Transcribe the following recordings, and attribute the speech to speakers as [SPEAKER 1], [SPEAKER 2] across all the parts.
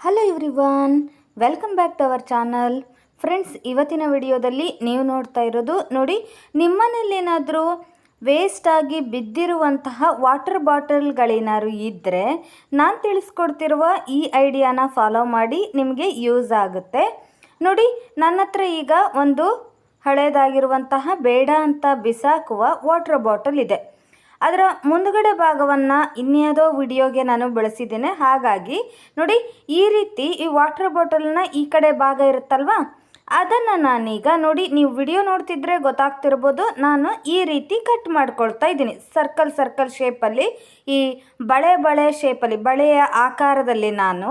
[SPEAKER 1] Hello everyone welcome back to our channel friends ಇವತ್ತಿನ ವಿಡಿಯೋದಲ್ಲಿ ನೀವು ನೋಡ್ತಾ ಇರೋದು ನೋಡಿ ನಿಮ್ಮನೇಲೇನಾದರೂ ವೇಸ್ಟ್ ಆಗಿ ಬಿದ್ದಿರುವಂತಹ ವಾಟರ್ ಬಾಟಲ್ಗಳೇನಾದ್ರು ಇದ್ದರೆ ನಾನು ತಿಳಿಸ್ಕೊಡ್ತಿರುವ ಈ ಐಡಿಯಾನ ಫಾಲೋ ಮಾಡಿ ನಿಮಗೆ ಯೂಸ್ ಆಗುತ್ತೆ. ನೋಡಿ ನನ್ನ ಈಗ ಒಂದು ಹಳೇದಾಗಿರುವಂತಹ ಬೇಡ ಅಂತ ಬಿಸಾಕುವ ವಾಟರ್ ಬಾಟಲ್ ಇದೆ. ಅದರ ಮುಂದುಗಡೆ ಭಾಗವನ್ನು ಇನ್ಯಾವುದೋ ವಿಡಿಯೋಗೆ ನಾನು ಬಳಸಿದ್ದೇನೆ. ಹಾಗಾಗಿ ನೋಡಿ, ಈ ರೀತಿ ಈ ವಾಟರ್ ಬಾಟಲ್ನ ಈ ಕಡೆ ಭಾಗ ಇರುತ್ತಲ್ವಾ? ಅದನ್ನು ನಾನೀಗ ನೋಡಿ, ನೀವು ವಿಡಿಯೋ ನೋಡ್ತಿದ್ರೆ ಗೊತ್ತಾಗ್ತಿರ್ಬೋದು, ನಾನು ಈ ರೀತಿ ಕಟ್ ಮಾಡ್ಕೊಳ್ತಾ ಇದ್ದೀನಿ. ಸರ್ಕಲ್ ಸರ್ಕಲ್ ಶೇಪಲ್ಲಿ, ಈ ಬಳೆ ಬಳೆ ಶೇಪಲ್ಲಿ, ಬಳೆಯ ಆಕಾರದಲ್ಲಿ ನಾನು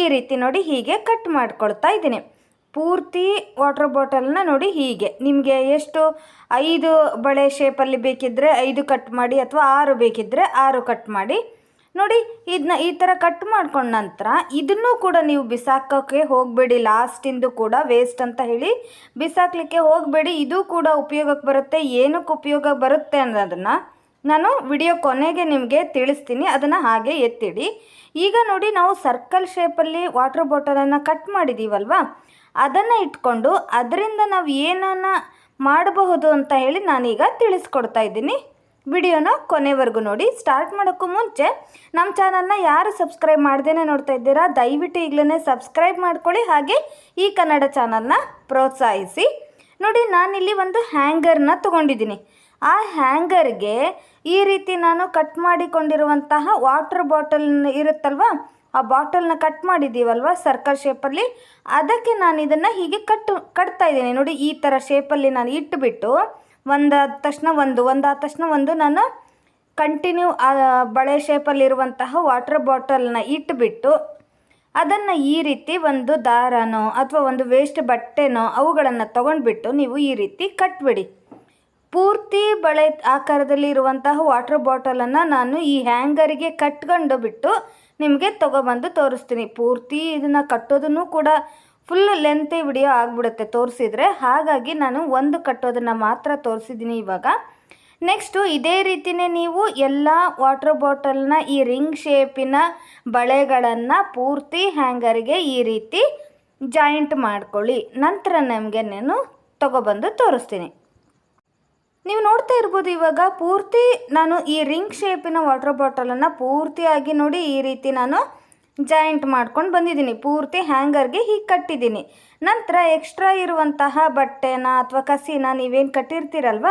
[SPEAKER 1] ಈ ರೀತಿ ನೋಡಿ ಹೀಗೆ ಕಟ್ ಮಾಡ್ಕೊಳ್ತಾ ಇದ್ದೀನಿ. ಪೂರ್ತಿ ವಾಟರ್ ಬಾಟಲ್ನ ನೋಡಿ ಹೀಗೆ. ನಿಮಗೆ ಎಷ್ಟು? ಐದು ಬಳೆ ಶೇಪಲ್ಲಿ ಬೇಕಿದ್ದರೆ ಐದು ಕಟ್ ಮಾಡಿ ಅಥವಾ ಆರು ಬೇಕಿದ್ದರೆ ಆರು ಕಟ್ ಮಾಡಿ. ನೋಡಿ ಇದನ್ನ ಈ ಥರ ಕಟ್ ಮಾಡ್ಕೊಂಡ ನಂತರ ಇದನ್ನು ಕೂಡ ನೀವು ಬಿಸಾಕೋಕ್ಕೆ ಹೋಗಬೇಡಿ. ಲಾಸ್ಟಿಂದು ಕೂಡ ವೇಸ್ಟ್ ಅಂತ ಹೇಳಿ ಬಿಸಾಕಲಿಕ್ಕೆ ಹೋಗಬೇಡಿ. ಇದು ಕೂಡ ಉಪಯೋಗಕ್ಕೆ ಬರುತ್ತೆ. ಏನಕ್ಕೆ ಉಪಯೋಗ ಬರುತ್ತೆ ಅನ್ನೋದನ್ನು ನಾನು ವಿಡಿಯೋ ಕೊನೆಗೆ ನಿಮಗೆ ತಿಳಿಸ್ತೀನಿ. ಅದನ್ನು ಹಾಗೆ ಎತ್ತಿಡಿ. ಈಗ ನೋಡಿ, ನಾವು ಸರ್ಕಲ್ ಶೇಪಲ್ಲಿ ವಾಟರ್ ಬಾಟಲನ್ನು ಕಟ್ ಮಾಡಿದ್ದೀವಲ್ವಾ ಅದನ್ನು ಇಟ್ಕೊಂಡು ಅದರಿಂದ ನಾವು ಏನನ್ನ ಮಾಡಬಹುದು ಅಂತ ಹೇಳಿ ನಾನೀಗ ತಿಳಿಸ್ಕೊಡ್ತಾ ಇದ್ದೀನಿ. ವಿಡಿಯೋನ ಕೊನೆವರೆಗೂ ನೋಡಿ. ಸ್ಟಾರ್ಟ್ ಮಾಡೋಕ್ಕೂ ಮುಂಚೆ ನಮ್ಮ ಚಾನಲ್ನ ಯಾರು ಸಬ್ಸ್ಕ್ರೈಬ್ ಮಾಡ್ದೇನೆ ನೋಡ್ತಾ ಇದ್ದೀರಾ, ದಯವಿಟ್ಟು ಈಗಲೇ ಸಬ್ಸ್ಕ್ರೈಬ್ ಮಾಡ್ಕೊಳ್ಳಿ ಹಾಗೆ ಈ ಕನ್ನಡ ಚಾನಲ್ನ ಪ್ರೋತ್ಸಾಹಿಸಿ. ನೋಡಿ, ನಾನಿಲ್ಲಿ ಒಂದು ಹ್ಯಾಂಗರ್ನ ತೊಗೊಂಡಿದ್ದೀನಿ. ಆ ಹ್ಯಾಂಗರ್ಗೆ ಈ ರೀತಿ ನಾನು ಕಟ್ ಮಾಡಿಕೊಂಡಿರುವಂತಹ ವಾಟರ್ ಬಾಟಲ್ ಇರುತ್ತಲ್ವಾ ಆ ಬಾಟಲ್ನ ಕಟ್ ಮಾಡಿದ್ದೀವಲ್ವ ಸರ್ಕಲ್ ಶೇಪಲ್ಲಿ? ಅದಕ್ಕೆ ನಾನು ಇದನ್ನು ಹೀಗೆ ಕಟ್ ಕಟ್ತಾ ಇದ್ದೀನಿ. ನೋಡಿ, ಈ ಥರ ಶೇಪಲ್ಲಿ ನಾನು ಇಟ್ಟುಬಿಟ್ಟು ಒಂದಾದ ತಕ್ಷಣ ಒಂದು, ಒಂದಾದ ತಕ್ಷಣ ಒಂದು ನಾನು ಕಂಟಿನ್ಯೂ ಬಳೆ ಶೇಪಲ್ಲಿರುವಂತಹ ವಾಟರ್ ಬಾಟಲ್ನ ಇಟ್ಟುಬಿಟ್ಟು ಅದನ್ನು ಈ ರೀತಿ ಒಂದು ದಾರನೋ ಅಥವಾ ಒಂದು ವೇಸ್ಟ್ ಬಟ್ಟೆನೋ ಅವುಗಳನ್ನು ತೊಗೊಂಡ್ಬಿಟ್ಟು ನೀವು ಈ ರೀತಿ ಕಟ್ಬಿಡಿ. ಪೂರ್ತಿ ಬಳೆ ಆಕಾರದಲ್ಲಿ ಇರುವಂತಹ ವಾಟರ್ ಬಾಟಲನ್ನು ನಾನು ಈ ಹ್ಯಾಂಗರಿಗೆ ಕಟ್ಕೊಂಡು ಬಿಟ್ಟು ನಿಮಗೆ ತೊಗೊಬಂದು ತೋರಿಸ್ತೀನಿ. ಪೂರ್ತಿ ಇದನ್ನು ಕಟ್ಟೋದನ್ನು ಕೂಡ ಫುಲ್ ಲೆಂತ್ ವಿಡಿಯೋ ಆಗಿಬಿಡುತ್ತೆ ತೋರಿಸಿದ್ರೆ. ಹಾಗಾಗಿ ನಾನು ಒಂದು ಕಟ್ಟೋದನ್ನು ಮಾತ್ರ ತೋರಿಸಿದ್ದೀನಿ ಇವಾಗ. ನೆಕ್ಸ್ಟು ಇದೇ ರೀತಿಯೇ ನೀವು ಎಲ್ಲ ವಾಟರ್ ಬಾಟಲ್ನ ಈ ರಿಂಗ್ ಶೇಪಿನ ಬಳೆಗಳನ್ನು ಪೂರ್ತಿ ಹ್ಯಾಂಗರ್ಗೆ ಈ ರೀತಿ ಜಾಯಿಂಟ್ ಮಾಡ್ಕೊಳ್ಳಿ. ನಂತರ ನಮಗೆ ನಾನು ತೊಗೊಬಂದು ತೋರಿಸ್ತೀನಿ. ನೀವು ನೋಡ್ತಾ ಇರ್ಬೋದು ಇವಾಗ ಪೂರ್ತಿ ನಾನು ಈ ರಿಂಗ್ ಶೇಪಿನ ವಾಟರ್ ಬಾಟಲನ್ನು ಪೂರ್ತಿಯಾಗಿ ನೋಡಿ ಈ ರೀತಿ ನಾನು ಜಾಯಿಂಟ್ ಮಾಡ್ಕೊಂಡು ಬಂದಿದ್ದೀನಿ. ಪೂರ್ತಿ ಹ್ಯಾಂಗರ್ಗೆ ಹೀಗೆ ಕಟ್ಟಿದ್ದೀನಿ. ನಂತರ ಎಕ್ಸ್ಟ್ರಾ ಇರುವಂತಹ ಬಟ್ಟೆನ ಅಥವಾ ಕಸಿನ ನೀವೇನು ಕಟ್ಟಿರ್ತೀರಲ್ವ,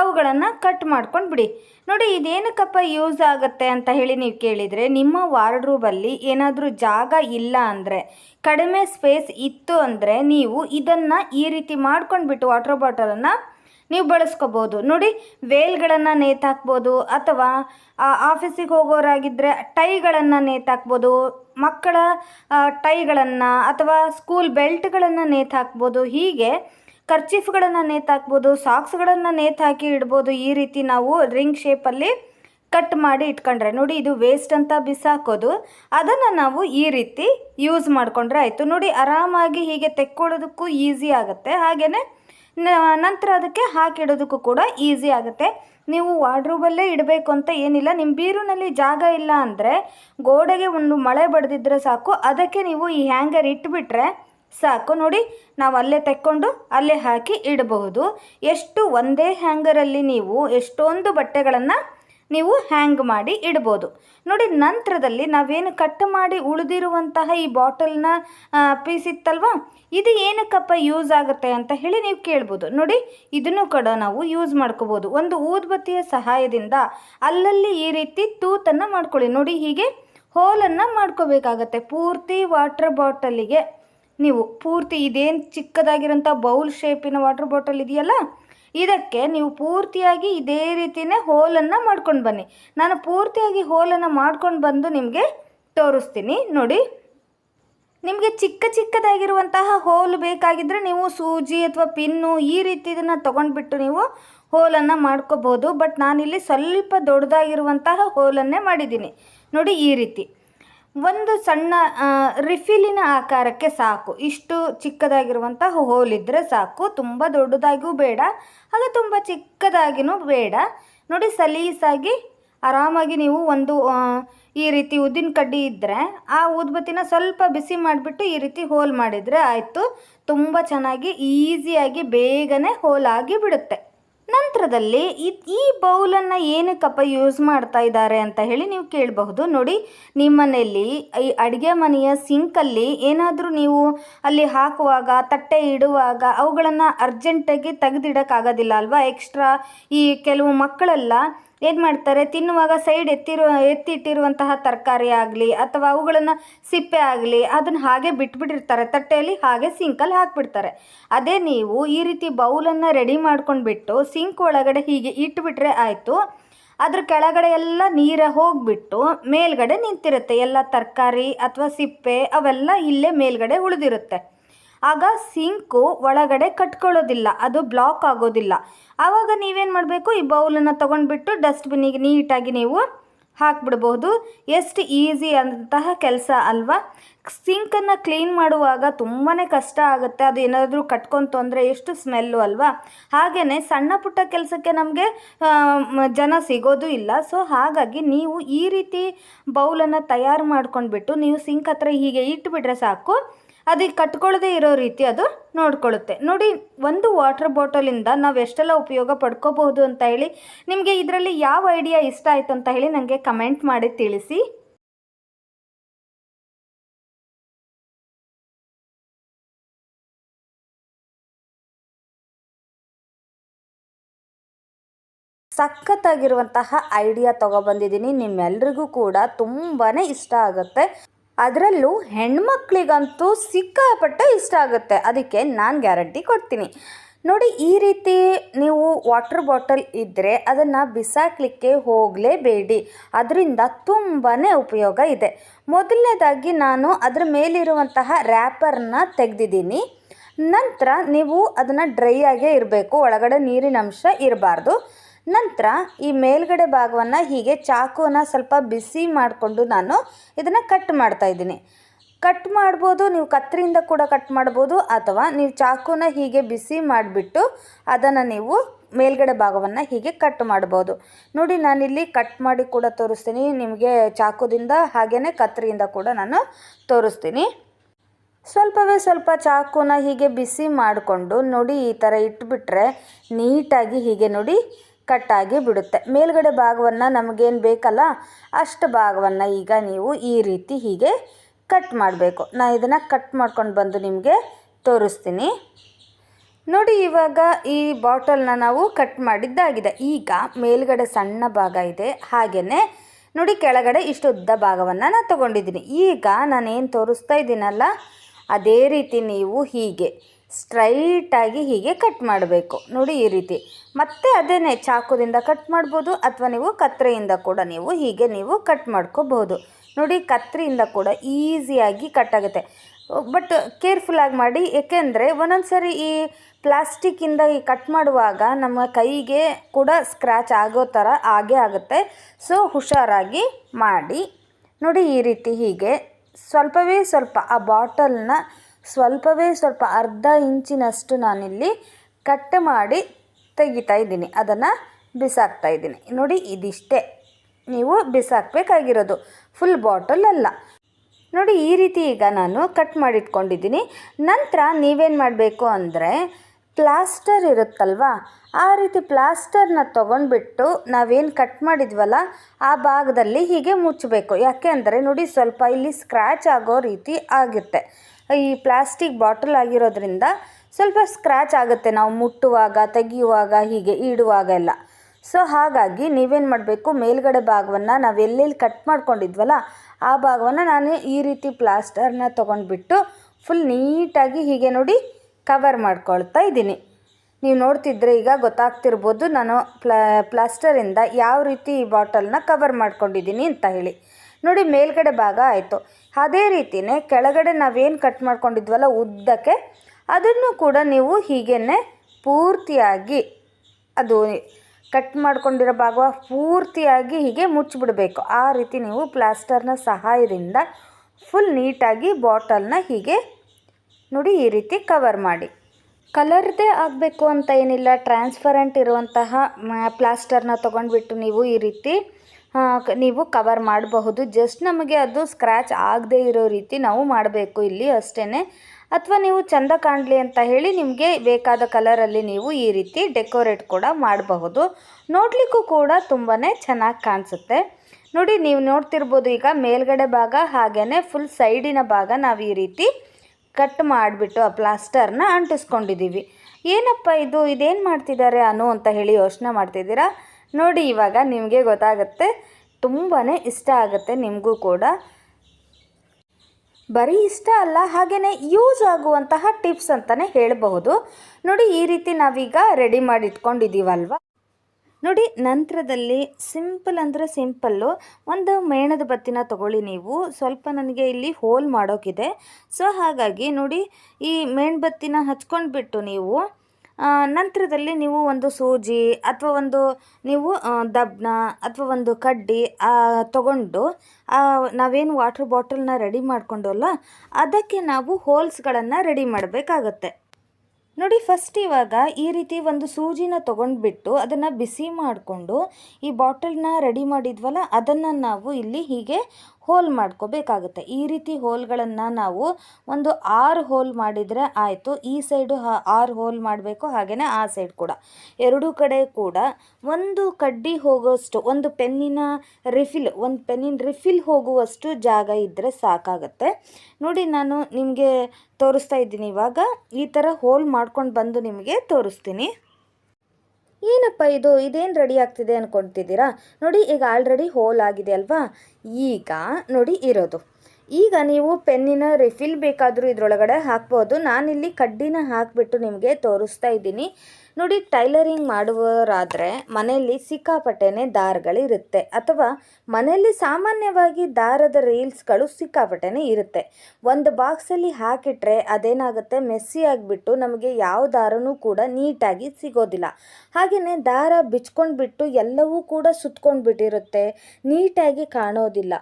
[SPEAKER 1] ಅವುಗಳನ್ನು ಕಟ್ ಮಾಡ್ಕೊಂಡು ಬಿಡಿ. ನೋಡಿ, ಇದೇನಕ್ಕಪ್ಪ ಯೂಸ್ ಆಗುತ್ತೆ ಅಂತ ಹೇಳಿ ನೀವು ಕೇಳಿದರೆ, ನಿಮ್ಮ ವಾರ್ಡ್ರೂಬಲ್ಲಿ ಏನಾದರೂ ಜಾಗ ಇಲ್ಲ ಅಂದರೆ, ಕಡಿಮೆ ಸ್ಪೇಸ್ ಇತ್ತು ಅಂದರೆ ನೀವು ಇದನ್ನು ಈ ರೀತಿ ಮಾಡ್ಕೊಂಡ್ಬಿಟ್ಟು ವಾಟರ್ ಬಾಟಲನ್ನು ನೀವು ಬಳಸ್ಕೋಬೋದು. ನೋಡಿ ವೇಲ್ಗಳನ್ನು ನೇತಾಕ್ಬೋದು ಅಥವಾ ಆಫೀಸಿಗೆ ಹೋಗೋರಾಗಿದ್ದರೆ ಟೈಗಳನ್ನು ನೇತಾಕ್ಬೋದು, ಮಕ್ಕಳ ಟೈಗಳನ್ನು ಅಥವಾ ಸ್ಕೂಲ್ ಬೆಲ್ಟ್ಗಳನ್ನು ನೇತಾಕ್ಬೋದು, ಹೀಗೆ ಕರ್ಚೀಫ್ಗಳನ್ನು ನೇತಾಕ್ಬೋದು ಸಾಕ್ಸ್ಗಳನ್ನು ನೇತಾಕಿ ಇಡ್ಬೋದು, ಈ ರೀತಿ ನಾವು ರಿಂಗ್ ಶೇಪಲ್ಲಿ ಕಟ್ ಮಾಡಿ ಇಟ್ಕೊಂಡ್ರೆ. ನೋಡಿ, ಇದು ವೇಸ್ಟ್ ಅಂತ ಬಿಸಾಕೋದು. ಅದನ್ನು ನಾವು ಈ ರೀತಿ ಯೂಸ್ ಮಾಡಿಕೊಂಡ್ರೆ ಆಯಿತು. ನೋಡಿ, ಆರಾಮಾಗಿ ಹೀಗೆ ತೆಕ್ಕೊಳ್ಳೋದಕ್ಕೂ ಈಸಿ ಆಗುತ್ತೆ. ಹಾಗೆಯೇ ನಂತರ ಅದಕ್ಕೆ ಹಾಕಿಡೋದಕ್ಕೂ ಕೂಡ ಈಸಿ ಆಗುತ್ತೆ. ನೀವು ವಾರ್ಡ್ರೂಬಲ್ಲೇ ಇಡಬೇಕು ಅಂತ ಏನಿಲ್ಲ. ನಿಮ್ಮ ಬೀರುನಲ್ಲಿ ಜಾಗ ಇಲ್ಲ ಅಂದರೆ ಗೋಡೆಗೆ ಒಂದು ಮಳೆ ಬಡ್ದಿದ್ರೆ ಸಾಕು. ಅದಕ್ಕೆ ನೀವು ಈ ಹ್ಯಾಂಗರ್ ಇಟ್ಬಿಟ್ರೆ ಸಾಕು. ನೋಡಿ, ನಾವು ಅಲ್ಲೇ ತೆಕ್ಕೊಂಡು ಅಲ್ಲೇ ಹಾಕಿ ಇಡಬಹುದು. ಎಷ್ಟು ಒಂದೇ ಹ್ಯಾಂಗರಲ್ಲಿ ನೀವು ಎಷ್ಟೊಂದು ಬಟ್ಟೆಗಳನ್ನು ನೀವು ಹ್ಯಾಂಗ್ ಮಾಡಿ ಇಡ್ಬೋದು. ನೋಡಿ, ನಂತರದಲ್ಲಿ ನಾವೇನು ಕಟ್ ಮಾಡಿ ಉಳಿದಿರುವಂತಹ ಈ ಬಾಟಲ್ನ ಪೀಸ್ ಇತ್ತಲ್ವ? ಇದು ಏನಕ್ಕಪ್ಪ ಯೂಸ್ ಆಗುತ್ತೆ ಅಂತ ಹೇಳಿ ನೀವು ಕೇಳ್ಬೋದು. ನೋಡಿ, ಇದನ್ನು ಕೂಡ ನಾವು ಯೂಸ್ ಮಾಡ್ಕೋಬೋದು. ಒಂದು ಊದ್ಬತ್ತಿಯ ಸಹಾಯದಿಂದ ಅಲ್ಲಲ್ಲಿ ಈ ರೀತಿ ತೂತನ್ನು ಮಾಡ್ಕೊಳ್ಳಿ. ನೋಡಿ, ಹೀಗೆ ಹೋಲನ್ನು ಮಾಡ್ಕೋಬೇಕಾಗತ್ತೆ. ಪೂರ್ತಿ ವಾಟರ್ ಬಾಟಲಿಗೆ ನೀವು, ಪೂರ್ತಿ ಇದೇನು ಚಿಕ್ಕದಾಗಿರೋಂಥ ಬೌಲ್ ಶೇಪಿನ ವಾಟರ್ ಬಾಟಲ್ ಇದೆಯಲ್ಲ ಇದಕ್ಕೆ ನೀವು ಪೂರ್ತಿಯಾಗಿ ಇದೇ ರೀತಿಯೇ ಹೋಲನ್ನು ಮಾಡ್ಕೊಂಡು ಬನ್ನಿ. ನಾನು ಪೂರ್ತಿಯಾಗಿ ಹೋಲನ್ನು ಮಾಡ್ಕೊಂಡು ಬಂದು ನಿಮಗೆ ತೋರಿಸ್ತೀನಿ. ನೋಡಿ. ನಿಮಗೆ ಚಿಕ್ಕ ಚಿಕ್ಕದಾಗಿರುವಂತಹ ಹೋಲ್ ಬೇಕಾಗಿದ್ದರೆ ನೀವು ಸೂಜಿ ಅಥವಾ ಪಿನ್ನು ಈ ರೀತಿ ಇದನ್ನು ತೊಗೊಂಡ್ಬಿಟ್ಟು ನೀವು ಹೋಲನ್ನು ಮಾಡ್ಕೋಬೋದು. ಬಟ್ ನಾನಿಲ್ಲಿ ಸ್ವಲ್ಪ ದೊಡ್ಡದಾಗಿರುವಂತಹ ಹೋಲನ್ನೇ ಮಾಡಿದ್ದೀನಿ. ನೋಡಿ ಈ ರೀತಿ. ಒಂದು ಸಣ್ಣ ರಿಫಿಲಿನ ಆಕಾರಕ್ಕೆ ಸಾಕು. ಇಷ್ಟು ಚಿಕ್ಕದಾಗಿರುವಂತಹ ಹೋಲ್ ಇದ್ದರೆ ಸಾಕು. ತುಂಬ ದೊಡ್ಡದಾಗಿಯೂ ಬೇಡ ಹಾಗೆ ತುಂಬ ಚಿಕ್ಕದಾಗಿಯೂ ಬೇಡ. ನೋಡಿ, ಸಲೀಸಾಗಿ, ಆರಾಮಾಗಿ ನೀವು ಒಂದು ಈ ರೀತಿ ಉದ್ದಿನ ಕಡ್ಡಿ ಇದ್ದರೆ ಆ ಊದ್ಬತ್ತಿನ ಸ್ವಲ್ಪ ಬಿಸಿ ಮಾಡಿಬಿಟ್ಟು ಈ ರೀತಿ ಹೋಲ್ ಮಾಡಿದರೆ ಆಯಿತು. ತುಂಬ ಚೆನ್ನಾಗಿ, ಈಸಿಯಾಗಿ, ಬೇಗನೆ ಹೋಲಾಗಿ ಬಿಡುತ್ತೆ ನಂತರದಲ್ಲಿ ಈ ಬೌಲನ್ನು ಏನಕ್ಕಪ್ಪ ಯೂಸ್ ಮಾಡ್ತಾ ಇದ್ದಾರೆ ಅಂತ ಹೇಳಿ ನೀವು ಕೇಳಬಹುದು. ನೋಡಿ ನಿಮ್ಮನೆಯಲ್ಲಿ ಈ ಅಡುಗೆ ಮನೆಯ ಸಿಂಕಲ್ಲಿ ಏನಾದರೂ ನೀವು ಅಲ್ಲಿ ಹಾಕುವಾಗ, ತಟ್ಟೆ ಇಡುವಾಗ ಅವುಗಳನ್ನು ಅರ್ಜೆಂಟಾಗಿ ತೆಗೆದಿಡೋಕ್ಕಾಗೋದಿಲ್ಲ ಅಲ್ವಾ? ಎಕ್ಸ್ಟ್ರಾ ಈ ಕೆಲವು ಮಕ್ಕಳೆಲ್ಲ ಏನು ಮಾಡ್ತಾರೆ? ತಿನ್ನುವಾಗ ಸೈಡ್ ಎತ್ತಿರುವ ಎತ್ತಿಟ್ಟಿರುವಂತಹ ತರಕಾರಿ ಆಗಲಿ ಅಥವಾ ಅವುಗಳನ್ನು ಸಿಪ್ಪೆ ಆಗಲಿ ಅದನ್ನು ಹಾಗೆ ಬಿಟ್ಬಿಟ್ಟಿರ್ತಾರೆ. ತಟ್ಟೆಯಲ್ಲಿ ಹಾಗೆ ಸಿಂಕಲ್ಲಿ ಹಾಕ್ಬಿಡ್ತಾರೆ. ಅದೇ ನೀವು ಈ ರೀತಿ ಬೌಲನ್ನು ರೆಡಿ ಮಾಡ್ಕೊಂಡ್ಬಿಟ್ಟು ಸಿಂಕ್ ಒಳಗಡೆ ಹೀಗೆ ಇಟ್ಬಿಟ್ರೆ ಆಯಿತು. ಅದ್ರ ಕೆಳಗಡೆ ಎಲ್ಲ ನೀರು ಹೋಗಿಬಿಟ್ಟು ಮೇಲ್ಗಡೆ ನಿಂತಿರುತ್ತೆ. ಎಲ್ಲ ತರಕಾರಿ ಅಥವಾ ಸಿಪ್ಪೆ ಅವೆಲ್ಲ ಇಲ್ಲೇ ಮೇಲ್ಗಡೆ ಉಳಿದಿರುತ್ತೆ. ಆಗ ಸಿಂಕು ಒಳಗಡೆ ಕಟ್ಕೊಳ್ಳೋದಿಲ್ಲ, ಅದು ಬ್ಲಾಕ್ ಆಗೋದಿಲ್ಲ. ಆವಾಗ ನೀವೇನು ಮಾಡಬೇಕು? ಈ ಬೌಲನ್ನು ತೊಗೊಂಡ್ಬಿಟ್ಟು ಡಸ್ಟ್ಬಿನ್ನಿಗೆ ನೀಟಾಗಿ ನೀವು ಹಾಕ್ಬಿಡ್ಬೋದು ಎಷ್ಟು ಈಸಿ ಅಂತಹ ಕೆಲಸ ಅಲ್ವಾ? ಸಿಂಕನ್ನು ಕ್ಲೀನ್ ಮಾಡುವಾಗ ತುಂಬಾ ಕಷ್ಟ ಆಗುತ್ತೆ. ಅದು ಏನಾದರೂ ಕಟ್ಕೊಂತು ಅಂದರೆ ಎಷ್ಟು ಸ್ಮೆಲ್ಲು ಅಲ್ವಾ? ಹಾಗೆಯೇ ಸಣ್ಣ ಪುಟ್ಟ ಕೆಲಸಕ್ಕೆ ನಮಗೆ ಜನ ಸಿಗೋದು ಇಲ್ಲ. ಸೊ, ಹಾಗಾಗಿ ನೀವು ಈ ರೀತಿ ಬೌಲನ್ನು ತಯಾರು ಮಾಡ್ಕೊಂಡ್ಬಿಟ್ಟು ನೀವು ಸಿಂಕ್ ಹತ್ರ ಹೀಗೆ ಇಟ್ಬಿಟ್ರೆ ಸಾಕು. ಅದಕ್ಕೆ ಕಟ್ಕೊಳ್ಳದೆ ಇರೋ ರೀತಿ ಅದು ನೋಡ್ಕೊಳ್ಳುತ್ತೆ. ನೋಡಿ, ಒಂದು ವಾಟರ್ ಬಾಟಲಿಂದ ನಾವು ಎಷ್ಟೆಲ್ಲ ಉಪಯೋಗ ಪಡ್ಕೋಬಹುದು ಅಂತ ಹೇಳಿ ನಿಮಗೆ ಇದರಲ್ಲಿ ಯಾವ ಐಡಿಯಾ ಇಷ್ಟ ಆಯಿತು ಅಂತ ಹೇಳಿ ನನಗೆ ಕಮೆಂಟ್ ಮಾಡಿ ತಿಳಿಸಿ. ಸಖತ್ತಾಗಿರುವಂತಹ ಐಡಿಯಾ ತೊಗೊಬಂದಿದ್ದೀನಿ. ನಿಮ್ಮೆಲ್ರಿಗೂ ಕೂಡ ತುಂಬಾ ಇಷ್ಟ ಆಗುತ್ತೆ. ಅದರಲ್ಲೂ ಹೆಣ್ಮಕ್ಳಿಗಂತೂ ಸಿಕ್ಕಾಪಟ್ಟೆ ಇಷ್ಟ ಆಗುತ್ತೆ. ಅದಕ್ಕೆ ನಾನು ಗ್ಯಾರಂಟಿ ಕೊಡ್ತೀನಿ. ನೋಡಿ, ಈ ರೀತಿ ನೀವು ವಾಟರ್ ಬಾಟಲ್ ಇದ್ದರೆ ಅದನ್ನು ಬಿಸಾಕಲಿಕ್ಕೆ ಹೋಗಲೇಬೇಡಿ. ಅದರಿಂದ ತುಂಬಾ ಉಪಯೋಗ ಇದೆ. ಮೊದಲನೇದಾಗಿ ನಾನು ಅದರ ಮೇಲಿರುವಂತಹ ರ್ಯಾಪರ್ನ ತೆಗೆದಿದ್ದೀನಿ. ನಂತರ ನೀವು ಅದನ್ನು ಡ್ರೈ ಆಗೇ ಇರಬೇಕು. ಒಳಗಡೆ ನೀರಿನ ಅಂಶ ಇರಬಾರ್ದು. ನಂತರ ಈ ಮೇಲ್ಗಡೆ ಭಾಗವನ್ನು ಹೀಗೆ ಚಾಕುನ ಸ್ವಲ್ಪ ಬಿಸಿ ಮಾಡಿಕೊಂಡು ನಾನು ಇದನ್ನು ಕಟ್ ಮಾಡ್ತಾ ಇದ್ದೀನಿ. ಕಟ್ ಮಾಡ್ಬೋದು, ನೀವು ಕತ್ತರಿಯಿಂದ ಕೂಡ ಕಟ್ ಮಾಡ್ಬೋದು, ಅಥವಾ ನೀವು ಚಾಕುನ ಹೀಗೆ ಬಿಸಿ ಮಾಡಿಬಿಟ್ಟು ಅದನ್ನು ನೀವು ಮೇಲ್ಗಡೆ ಭಾಗವನ್ನು ಹೀಗೆ ಕಟ್ ಮಾಡ್ಬೋದು. ನೋಡಿ, ನಾನಿಲ್ಲಿ ಕಟ್ ಮಾಡಿ ಕೂಡ ತೋರಿಸ್ತೀನಿ. ನಿಮಗೆ ಚಾಕುದಿಂದ ಹಾಗೆಯೇ ಕತ್ತರಿಯಿಂದ ಕೂಡ ನಾನು ತೋರಿಸ್ತೀನಿ. ಸ್ವಲ್ಪವೇ ಸ್ವಲ್ಪ ಚಾಕುನ ಹೀಗೆ ಬಿಸಿ ಮಾಡಿಕೊಂಡು ನೋಡಿ, ಈ ಥರ ಇಟ್ಬಿಟ್ರೆ ನೀಟಾಗಿ ಹೀಗೆ ನೋಡಿ ಕಟ್ಟಾಗಿ ಬಿಡುತ್ತೆ. ಮೇಲ್ಗಡೆ ಭಾಗವನ್ನು ನಮಗೇನು ಬೇಕಲ್ಲ, ಅಷ್ಟು ಭಾಗವನ್ನು ಈಗ ನೀವು ಈ ರೀತಿ ಹೀಗೆ ಕಟ್ ಮಾಡಬೇಕು. ನಾನು ಇದನ್ನು ಕಟ್ ಮಾಡ್ಕೊಂಡು ಬಂದು ನಿಮಗೆ ತೋರಿಸ್ತೀನಿ. ನೋಡಿ ಇವಾಗ ಈ ಬಾಟಲ್ನ ನಾವು ಕಟ್ ಮಾಡಿದ್ದಾಗಿದೆ. ಈಗ ಮೇಲ್ಗಡೆ ಸಣ್ಣ ಭಾಗ ಇದೆ ಹಾಗೆಯೇ ನೋಡಿ ಕೆಳಗಡೆ ಇಷ್ಟು ಉದ್ದ ಭಾಗವನ್ನು ನಾನು ತೊಗೊಂಡಿದ್ದೀನಿ. ಈಗ ನಾನೇನು ತೋರಿಸ್ತಾ ಇದ್ದೀನಲ್ಲ, ಅದೇ ರೀತಿ ನೀವು ಹೀಗೆ ಸ್ಟ್ರೈಟಾಗಿ ಹೀಗೆ ಕಟ್ ಮಾಡಬೇಕು. ನೋಡಿ ಈ ರೀತಿ. ಮತ್ತೆ ಅದೇನೇ ಚಾಕುದಿಂದ ಕಟ್ ಮಾಡ್ಬೋದು ಅಥವಾ ನೀವು ಕತ್ರೆಯಿಂದ ಕೂಡ ನೀವು ಹೀಗೆ ನೀವು ಕಟ್ ಮಾಡ್ಕೋಬಹುದು. ನೋಡಿ, ಕತ್ರಿಯಿಂದ ಕೂಡ ಈಸಿಯಾಗಿ ಕಟ್ ಆಗುತ್ತೆ. ಬಟ್ ಕೇರ್ಫುಲ್ಲಾಗಿ ಮಾಡಿ, ಏಕೆಂದರೆ ಒಂದೊಂದು ಸರಿ ಈ ಪ್ಲಾಸ್ಟಿಕ್ಕಿಂದ ಈ ಕಟ್ ಮಾಡುವಾಗ ನಮ್ಮ ಕೈಗೆ ಕೂಡ ಸ್ಕ್ರ್ಯಾಚ್ ಆಗೋ ಥರ ಆಗೇ ಆಗುತ್ತೆ. ಸೊ ಹುಷಾರಾಗಿ ಮಾಡಿ. ನೋಡಿ, ಈ ರೀತಿ ಹೀಗೆ. ಸ್ವಲ್ಪವೇ ಸ್ವಲ್ಪ, ಆ ಬಾಟಲ್ನ ಸ್ವಲ್ಪವೇ ಸ್ವಲ್ಪ ಅರ್ಧ ಇಂಚಿನಷ್ಟು ನಾನಿಲ್ಲಿ ಕಟ್ ಮಾಡಿ ತೆಗಿತಾ ಇದ್ದೀನಿ. ಅದನ್ನು ಬಿಸಾಕ್ತಾ ಇದ್ದೀನಿ. ನೋಡಿ, ಇದಿಷ್ಟೇ. ನೀವು ಬಿಸಾಕಬೇಕಾಗಿರೋದು. ಫುಲ್ ಬಾಟಲ್ ಅಲ್ಲ. ನೋಡಿ, ಈ ರೀತಿ ಈಗ ನಾನು ಕಟ್ ಮಾಡಿಟ್ಕೊಂಡಿದ್ದೀನಿ. ನಂತರ ನೀವೇನು ಮಾಡಬೇಕು ಅಂದರೆ ಪ್ಲಾಸ್ಟರ್ ಇರುತ್ತಲ್ವಾ? ಆ ರೀತಿ ಪ್ಲಾಸ್ಟರ್ನ ತೊಗೊಂಡ್ಬಿಟ್ಟು ನಾವೇನು ಕಟ್ ಮಾಡಿದ್ವಲ್ಲ, ಆ ಭಾಗದಲ್ಲಿ ಹೀಗೆ ಮುಚ್ಚಬೇಕು ಯಾಕೆ ಅಂದರೆ, ನೋಡಿ, ಸ್ವಲ್ಪ ಇಲ್ಲಿ ಸ್ಕ್ರ್ಯಾಚ್ ಆಗೋ ರೀತಿ ಆಗುತ್ತೆ. ಈ ಪ್ಲಾಸ್ಟಿಕ್ ಬಾಟಲ್ ಆಗಿರೋದ್ರಿಂದ ಸ್ವಲ್ಪ ಸ್ಕ್ರ್ಯಾಚ್ ಆಗುತ್ತೆ ನಾವು ಮುಟ್ಟುವಾಗ, ತೆಗೆಯುವಾಗ, ಹೀಗೆ ಇಡುವಾಗ ಎಲ್ಲ. ಸೊ ಹಾಗಾಗಿ ನೀವೇನು ಮಾಡಬೇಕು? ಮೇಲ್ಗಡೆ ಭಾಗವನ್ನು ನಾವು ಎಲ್ಲೆಲ್ಲಿ ಕಟ್ ಮಾಡ್ಕೊಂಡಿದ್ವಲ್ಲ, ಆ ಭಾಗವನ್ನು ನಾನು ಈ ರೀತಿ ಪ್ಲಾಸ್ಟರ್ನ ತೊಗೊಂಡ್ಬಿಟ್ಟು ಫುಲ್ ನೀಟಾಗಿ ಹೀಗೆ ನೋಡಿ ಕವರ್ ಮಾಡ್ಕೊಳ್ತಾ ಇದ್ದೀನಿ. ನೀವು ನೋಡ್ತಿದ್ರೆ ಈಗ ಗೊತ್ತಾಗ್ತಿರ್ಬೋದು ನಾನು ಪ್ಲಾ ಪ್ಲಾಸ್ಟರಿಂದ ಯಾವ ರೀತಿ ಈ ಬಾಟಲ್ನ ಕವರ್ ಮಾಡ್ಕೊಂಡಿದ್ದೀನಿ ಅಂತ ಹೇಳಿ. ನೋಡಿ ಮೇಲ್ಗಡೆ ಭಾಗ ಆಯಿತು. ಅದೇ ರೀತಿಯೇ ಕೆಳಗಡೆ ನಾವೇನು ಕಟ್ ಮಾಡ್ಕೊಂಡಿದ್ವಲ್ಲ ಉದ್ದಕ್ಕೆ ಅದನ್ನು ಕೂಡ ನೀವು ಹೀಗೇ ಪೂರ್ತಿಯಾಗಿ, ಅದು ಕಟ್ ಮಾಡ್ಕೊಂಡಿರೋ ಭಾಗ ಪೂರ್ತಿಯಾಗಿ ಹೀಗೆ ಮುಚ್ಚಿಬಿಡಬೇಕು. ಆ ರೀತಿ ನೀವು ಪ್ಲಾಸ್ಟರ್ನ ಸಹಾಯದಿಂದ ಫುಲ್ ನೀಟಾಗಿ ಬಾಟಲ್ನ ಹೀಗೆ ನೋಡಿ ಈ ರೀತಿ ಕವರ್ ಮಾಡಿ. ಕಲರ್ದೇ ಆಗಬೇಕು ಅಂತ ಏನಿಲ್ಲ ಟ್ರಾನ್ಸ್ಪರೆಂಟ್ ಇರುವಂತಹ ಪ್ಲಾಸ್ಟರ್ನ ತೊಗೊಂಡ್ಬಿಟ್ಟು ನೀವು ಈ ರೀತಿ ನೀವು ಕವರ್ ಮಾಡಬಹುದು. ಜಸ್ಟ್ ನಮಗೆ ಅದು ಸ್ಕ್ರ್ಯಾಚ್ ಆಗದೇ ಇರೋ ರೀತಿ ನಾವು ಮಾಡಬೇಕು. ಇಲ್ಲಿ ಅಷ್ಟೇ ಅಥವಾ ನೀವು ಚಂದ ಕಾಣಲಿ ಅಂತ ಹೇಳಿ ನಿಮಗೆ ಬೇಕಾದ ಕಲರಲ್ಲಿ ನೀವು ಈ ರೀತಿ ಡೆಕೋರೇಟ್ ಕೂಡ ಮಾಡಬಹುದು. ನೋಡಲಿಕ್ಕೂ ಕೂಡ ತುಂಬಾ ಚೆನ್ನಾಗಿ ಕಾಣಿಸುತ್ತೆ. ನೋಡಿ, ನೀವು ನೋಡ್ತಿರ್ಬೋದು ಈಗ ಮೇಲ್ಗಡೆ ಭಾಗ ಹಾಗೆಯೇ ಫುಲ್ ಸೈಡಿನ ಭಾಗ ನಾವು ಈ ರೀತಿ ಕಟ್ ಮಾಡಿಬಿಟ್ಟು ಆ ಪ್ಲಾಸ್ಟರ್ನ ಅಂಟಿಸ್ಕೊಂಡಿದ್ದೀವಿ ಏನಪ್ಪ ಇದು? ಇದೇನು ಮಾಡ್ತಿದ್ದಾರೆ ಅನು ಅಂತ ಹೇಳಿ ಯೋಚನೆ ಮಾಡ್ತಿದ್ದೀರಾ? ನೋಡಿ, ಇವಾಗ ನಿಮಗೆ ಗೊತ್ತಾಗುತ್ತೆ. ತುಂಬಾ ಇಷ್ಟ ಆಗುತ್ತೆ ನಿಮಗೂ ಕೂಡ. ಬರೀ ಇಷ್ಟ ಅಲ್ಲ ಹಾಗೆಯೇ ಯೂಸ್ ಆಗುವಂತಹ ಟಿಪ್ಸ್ ಅಂತಲೇ ಹೇಳಬಹುದು. ನೋಡಿ, ಈ ರೀತಿ ನಾವೀಗ ರೆಡಿ ಮಾಡಿ ಇಟ್ಕೊಂಡಿದ್ದೀವಲ್ವ ನೋಡಿ, ನಂತರದಲ್ಲಿ ಸಿಂಪಲ್ ಅಂದರೆ ಸಿಂಪಲ್ಲು. ಒಂದು ಮೇಣದ ಬತ್ತಿನ ತಗೊಳ್ಳಿ ನೀವು. ಸ್ವಲ್ಪ ನನಗೆ ಇಲ್ಲಿ ಹೋಲ್ ಮಾಡೋಕ್ಕಿದೆ ಸೊ, ಹಾಗಾಗಿ ನೋಡಿ, ಈ ಮೇಣಬತ್ತಿನ ಹಚ್ಕೊಂಡ್ಬಿಟ್ಟು ನೀವು ನಂತರದಲ್ಲಿ ನೀವು ಒಂದು ಸೂಜಿ ಅಥವಾ ಒಂದು ನೀವು ದಬ್ನ ಅಥವಾ ಒಂದು ಕಡ್ಡಿ ತಗೊಂಡು ನಾವೇನು ವಾಟರ್ ಬಾಟಲ್ನ ರೆಡಿ ಮಾಡ್ಕೊಂಡವಲ್ಲ ಅದಕ್ಕೆ ನಾವು ಹೋಲ್ಸ್ಗಳನ್ನು ರೆಡಿ ಮಾಡಬೇಕಾಗತ್ತೆ. ನೋಡಿ ಫಸ್ಟ್ ಇವಾಗ ಈ ರೀತಿ ಒಂದು ಸೂಜಿನ ತೊಗೊಂಡ್ಬಿಟ್ಟು ಅದನ್ನು ಬಿಸಿ ಮಾಡಿಕೊಂಡು ಈ ಬಾಟಲ್ನ ರೆಡಿ ಮಾಡಿದ್ವಲ್ಲ, ಅದನ್ನು ನಾವು ಇಲ್ಲಿ ಹೀಗೆ ಹೋಲ್ ಮಾಡ್ಕೋಬೇಕಾಗುತ್ತೆ. ಈ ರೀತಿ ಹೋಲ್ಗಳನ್ನು ನಾವು ಒಂದು ಆರು ಹೋಲ್ ಮಾಡಿದರೆ ಆಯಿತು. ಈ ಸೈಡು ಆರು ಹೋಲ್ ಮಾಡಬೇಕು ಹಾಗೆಯೇ ಆ ಸೈಡ್ ಕೂಡ. ಎರಡೂ ಕಡೆ ಕೂಡ ಒಂದು ಕಡ್ಡಿ ಹೋಗೋಷ್ಟು, ಒಂದು ಪೆನ್ನಿನ ರಿಫಿಲ್, ಒಂದು ಪೆನ್ನಿನ ರಿಫಿಲ್ ಹೋಗುವಷ್ಟು ಜಾಗ ಇದ್ದರೆ ಸಾಕಾಗುತ್ತೆ. ನೋಡಿ, ನಾನು ನಿಮಗೆ ತೋರಿಸ್ತಾ ಇದ್ದೀನಿ. ಇವಾಗ ಈ ಥರ ಹೋಲ್ ಮಾಡ್ಕೊಂಡು ಬಂದು ನಿಮಗೆ ತೋರಿಸ್ತೀನಿ. ಏನಪ್ಪ ಇದು? ಇದೇನು ರೆಡಿ ಆಗ್ತಿದೆ ಅಂದ್ಕೊಳ್ತಿದ್ದೀರಾ ನೋಡಿ, ಈಗ ಆಲ್ರೆಡಿ ಹೋಲ್ ಆಗಿದೆ ಅಲ್ವಾ? ಈಗ ನೋಡಿ ಇರೋದು. ಈಗ ನೀವು ಪೆನ್ನಿನ ರಿಫಿಲ್ ಬೇಕಾದರೂ ಇದರೊಳಗಡೆ ಹಾಕ್ಬೋದು. ನಾನಿಲ್ಲಿ ಕಡ್ಡಿನ ಹಾಕಿಬಿಟ್ಟು ನಿಮಗೆ ತೋರಿಸ್ತಾ ಇದ್ದೀನಿ. ನೋಡಿ, ಟೈಲರಿಂಗ್ ಮಾಡುವವರಾದರೆ ಮನೆಯಲ್ಲಿ ಸಿಕ್ಕಾಪಟ್ಟೆನೇ ದಾರಗಳಿರುತ್ತೆ. ಅಥವಾ ಮನೆಯಲ್ಲಿ ಸಾಮಾನ್ಯವಾಗಿ ದಾರದ ರೀಲ್ಸ್ಗಳು ಸಿಕ್ಕಾಪಟ್ಟೆನೇ ಇರುತ್ತೆ. ಒಂದು ಬಾಕ್ಸಲ್ಲಿ ಹಾಕಿಟ್ರೆ ಅದೇನಾಗುತ್ತೆ? ಮೆಸ್ಸಿ ಆಗಿಬಿಟ್ಟು ನಮಗೆ ಯಾವ ದಾರನೂ ಕೂಡ ನೀಟಾಗಿ ಸಿಗೋದಿಲ್ಲ. ಹಾಗೆಯೇ ದಾರ ಬಿಚ್ಕೊಂಡ್ಬಿಟ್ಟು ಎಲ್ಲವೂ ಕೂಡ ಸುತ್ಕೊಂಡು ಬಿಟ್ಟಿರುತ್ತೆ ನೀಟಾಗಿ ಕಾಣೋದಿಲ್ಲ.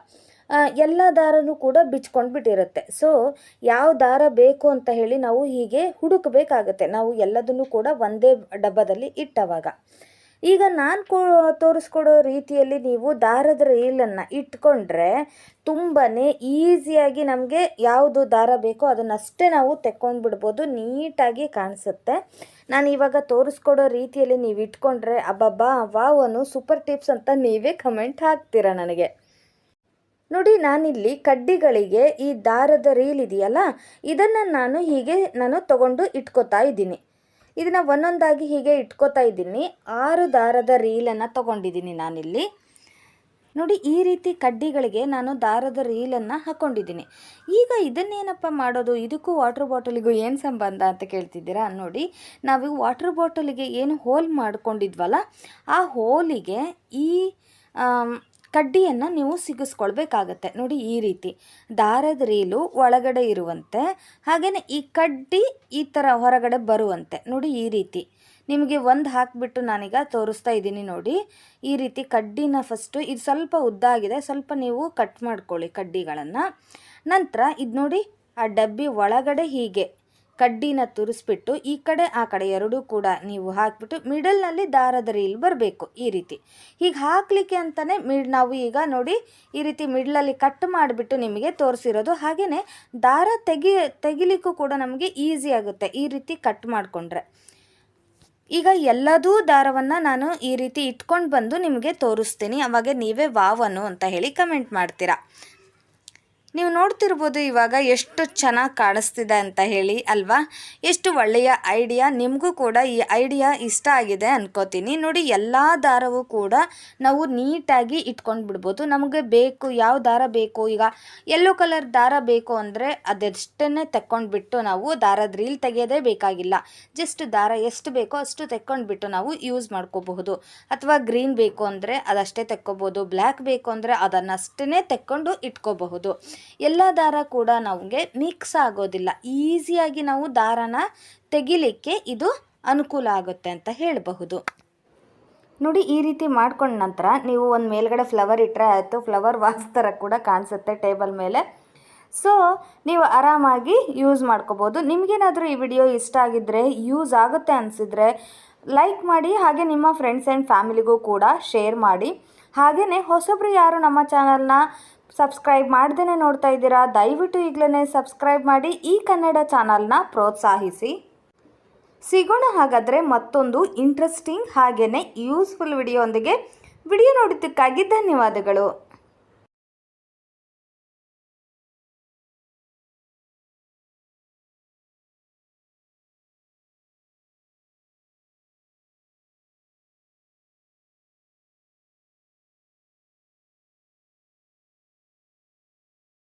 [SPEAKER 1] ಎಲ್ಲ ದಾರನೂ ಕೂಡ ಬಿಚ್ಕೊಂಡು ಬಿಟ್ಟಿರುತ್ತೆ ಸೊ ಯಾವ ದಾರ ಬೇಕು ಅಂತ ಹೇಳಿ ನಾವು ಹೀಗೆ ಹುಡುಕಬೇಕಾಗತ್ತೆ. ನಾವು ಎಲ್ಲದನ್ನು ಕೂಡ ಒಂದೇ ಡಬ್ಬದಲ್ಲಿ ಇಟ್ಟವಾಗ. ಈಗ ನಾನು ಕೋ, ತೋರಿಸ್ಕೊಡೋ ರೀತಿಯಲ್ಲಿ ನೀವು ದಾರದ ರೀಲನ್ನು ಇಟ್ಕೊಂಡ್ರೆ ತುಂಬಾ ಈಸಿಯಾಗಿ ನಮಗೆ ಯಾವುದು ದಾರ ಬೇಕೋ ಅದನ್ನಷ್ಟೇ ನಾವು ತೆಕ್ಕೊಂಡು ಬಿಡ್ಬೋದು ನೀಟಾಗಿ ಕಾಣಿಸುತ್ತೆ. ನಾನು ಇವಾಗ ತೋರಿಸ್ಕೊಡೋ ರೀತಿಯಲ್ಲಿ ನೀವು ಇಟ್ಕೊಂಡ್ರೆ ಅಬ್ಬಬ್ಬಾ, ವಾವ್ ಅನು ಸೂಪರ್ ಟಿಪ್ಸ್ ಅಂತ ನೀವೇ ಕಮೆಂಟ್ ಹಾಕ್ತೀರಾ ನನಗೆ. ನೋಡಿ, ನಾನಿಲ್ಲಿ ಕಡ್ಡಿಗಳಿಗೆ ಈ ದಾರದ ರೀಲ್ ಇದೆಯಲ್ಲ, ಇದನ್ನು ನಾನು ಹೀಗೆ ನಾನು ತಗೊಂಡು ಇಟ್ಕೋತಾ ಇದ್ದೀನಿ. ಇದನ್ನು ಒಂದೊಂದಾಗಿ ಹೀಗೆ ಇಟ್ಕೋತಾ ಇದ್ದೀನಿ. ಆರು ದಾರದ ರೀಲನ್ನು ತಗೊಂಡಿದ್ದೀನಿ ನಾನಿಲ್ಲಿ. ನೋಡಿ, ಈ ರೀತಿ ಕಡ್ಡಿಗಳಿಗೆ ನಾನು ದಾರದ ರೀಲನ್ನು ಹಾಕ್ಕೊಂಡಿದ್ದೀನಿ ಈಗ ಇದನ್ನೇನಪ್ಪ ಮಾಡೋದು? ಇದಕ್ಕೂ ವಾಟ್ರ್ ಬಾಟಲಿಗೂ ಏನು ಸಂಬಂಧ ಅಂತ ಕೇಳ್ತಿದ್ದೀರಾ? ನೋಡಿ, ನಾವು ವಾಟ್ರ್ ಬಾಟಲಿಗೆ ಏನು ಹೋಲ್ ಮಾಡ್ಕೊಂಡಿದ್ವಲ್ಲ, ಆ ಹೋಲಿಗೆ ಈ ಕಡ್ಡಿಯನ್ನು ನೀವು ಸಿಗಿಸ್ಕೊಳ್ಬೇಕಾಗತ್ತೆ. ನೋಡಿ ಈ ರೀತಿ ದಾರದ ರೀಲು ಒಳಗಡೆ ಇರುವಂತೆ ಹಾಗೆಯೇ ಈ ಕಡ್ಡಿ ಈ ಥರ ಹೊರಗಡೆ ಬರುವಂತೆ, ನೋಡಿ ಈ ರೀತಿ. ನಿಮಗೆ ಒಂದು ಹಾಕಿಬಿಟ್ಟು ನಾನೀಗ ತೋರಿಸ್ತಾ ಇದ್ದೀನಿ ನೋಡಿ. ಈ ರೀತಿ ಕಡ್ಡಿನ ಫಸ್ಟು ಇದು ಸ್ವಲ್ಪ ಉದ್ದ ಆಗಿದೆ ಸ್ವಲ್ಪ ನೀವು ಕಟ್ ಮಾಡ್ಕೊಳ್ಳಿ ಕಡ್ಡಿಗಳನ್ನು. ನಂತರ ಇದು ನೋಡಿ, ಆ ಡಬ್ಬಿ ಒಳಗಡೆ ಹೀಗೆ ಕಡ್ಡಿನ ತುರಿಸ್ಬಿಟ್ಟು ಈ ಕಡೆ, ಆ ಕಡೆ ಎರಡೂ ಕೂಡ ನೀವು ಹಾಕಿಬಿಟ್ಟು ಮಿಡಲ್ನಲ್ಲಿ ದಾರದ ರೀಲ್ ಬರಬೇಕು ಈ ರೀತಿ. ಹೀಗೆ ಹಾಕಲಿಕ್ಕೆ ಅಂತಲೇ ಮಿಡ್ ನಾವು ಈಗ ನೋಡಿ ಈ ರೀತಿ ಮಿಡ್ಲಲ್ಲಿ ಕಟ್ ಮಾಡಿಬಿಟ್ಟು ನಿಮಗೆ ತೋರಿಸಿರೋದು. ಹಾಗೆಯೇ ದಾರ ತೆಗಿ, ತೆಗಿಲಿಕ್ಕೂ ಕೂಡ ನಮಗೆ ಈಸಿ ಆಗುತ್ತೆ ಈ ರೀತಿ ಕಟ್ ಮಾಡಿಕೊಂಡ್ರೆ. ಈಗ ಎಲ್ಲದೂ ದಾರವನ್ನು ನಾನು ಈ ರೀತಿ ಇಟ್ಕೊಂಡು ಬಂದು ನಿಮಗೆ ತೋರಿಸ್ತೀನಿ. ಅವಾಗ ನೀವೇ ವಾವನು ಅಂತ ಹೇಳಿ ಕಮೆಂಟ್ ಮಾಡ್ತೀರಾ. ನೀವು ನೋಡ್ತಿರ್ಬೋದು ಇವಾಗ ಎಷ್ಟು ಚೆನ್ನಾಗಿ ಕಾಣಿಸ್ತಿದೆ ಅಂತ ಹೇಳಿ, ಅಲ್ವಾ? ಎಷ್ಟು ಒಳ್ಳೆಯ ಐಡಿಯಾ. ನಿಮಗೂ ಕೂಡ ಈ ಐಡಿಯಾ ಇಷ್ಟ ಆಗಿದೆ ಅನ್ಕೋತೀನಿ. ನೋಡಿ, ಎಲ್ಲ ದಾರವೂ ಕೂಡ ನಾವು ನೀಟಾಗಿ ಇಟ್ಕೊಂಡು ಬಿಡ್ಬೋದು. ನಮಗೆ ಬೇಕು, ಯಾವ ದಾರ ಬೇಕು? ಈಗ ಯೆಲ್ಲೋ ಕಲರ್ ದಾರ ಬೇಕು ಅಂದರೆ ಅದೆಷ್ಟನ್ನೇ ತಕ್ಕೊಂಡ್ಬಿಟ್ಟು ನಾವು ದಾರದ ರೀಲ್ ತೆಗೆಯೋದೇ ಬೇಕಾಗಿಲ್ಲ. ಜಸ್ಟ್ ದಾರ ಎಷ್ಟು ಬೇಕೋ ಅಷ್ಟು ತೆಕ್ಕೊಂಡ್ಬಿಟ್ಟು ನಾವು ಯೂಸ್ ಮಾಡ್ಕೋಬಹುದು. ಅಥವಾ ಗ್ರೀನ್ ಬೇಕು ಅಂದರೆ ಅದಷ್ಟೇ ತೆಕ್ಕೋಬೋದು ಬ್ಲ್ಯಾಕ್ ಬೇಕು ಅಂದರೆ ಅದನ್ನಷ್ಟೇ ತೆಕ್ಕೊಂಡು ಇಟ್ಕೋಬಹುದು. ಎಲ್ಲ ದಾರ ಕೂಡ ನಮಗೆ ಮಿಕ್ಸ್ ಆಗೋದಿಲ್ಲ. ಈಸಿಯಾಗಿ ನಾವು ದಾರನ ತೆಗಿಲಿಕ್ಕೆ ಇದು ಅನುಕೂಲ ಆಗುತ್ತೆ ಅಂತ ಹೇಳಬಹುದು. ನೋಡಿ, ಈ ರೀತಿ ಮಾಡ್ಕೊಂಡ ನಂತರ ನೀವು ಒಂದು ಮೇಲ್ಗಡೆ ಫ್ಲವರ್ ಇಟ್ಟರೆ ಆಯಿತು ಫ್ಲವರ್ ವಾಸ್ ಥರ ಕೂಡ ಕಾಣಿಸುತ್ತೆ ಟೇಬಲ್ ಮೇಲೆ. ಸೊ ನೀವು ಆರಾಮಾಗಿ ಯೂಸ್ ಮಾಡ್ಕೋಬೋದು. ನಿಮಗೇನಾದರೂ ಈ ವಿಡಿಯೋ ಇಷ್ಟ ಆಗಿದ್ದರೆ ಯೂಸ್ ಆಗುತ್ತೆ ಅನಿಸಿದರೆ ಲೈಕ್ ಮಾಡಿ, ಹಾಗೆ ನಿಮ್ಮ ಫ್ರೆಂಡ್ಸ್ ಆ್ಯಂಡ್ ಫ್ಯಾಮಿಲಿಗೂ ಕೂಡ ಶೇರ್ ಮಾಡಿ. ಹಾಗೆಯೇ ಹೊಸಬ್ರು ಯಾರು ನಮ್ಮ ಚಾನಲ್ನ ಸಬ್ಸ್ಕ್ರೈಬ್ ಮಾಡ್ದೇ ನೋಡ್ತಾ ಇದ್ದೀರಾ, ದಯವಿಟ್ಟು ಈಗಲೇ ಸಬ್ಸ್ಕ್ರೈಬ್ ಮಾಡಿ ಈ ಕನ್ನಡ ಚಾನಲ್ನ ಪ್ರೋತ್ಸಾಹಿಸಿ. ಸಿಗೋಣ ಹಾಗಾದರೆ ಮತ್ತೊಂದು ಇಂಟ್ರೆಸ್ಟಿಂಗ್ ಹಾಗೆಯೇ ಯೂಸ್ಫುಲ್ ವಿಡಿಯೋ ಒಂದಿಗೆ. ವಿಡಿಯೋ ನೋಡಿದ್ದಕ್ಕಾಗಿ ಧನ್ಯವಾದಗಳು.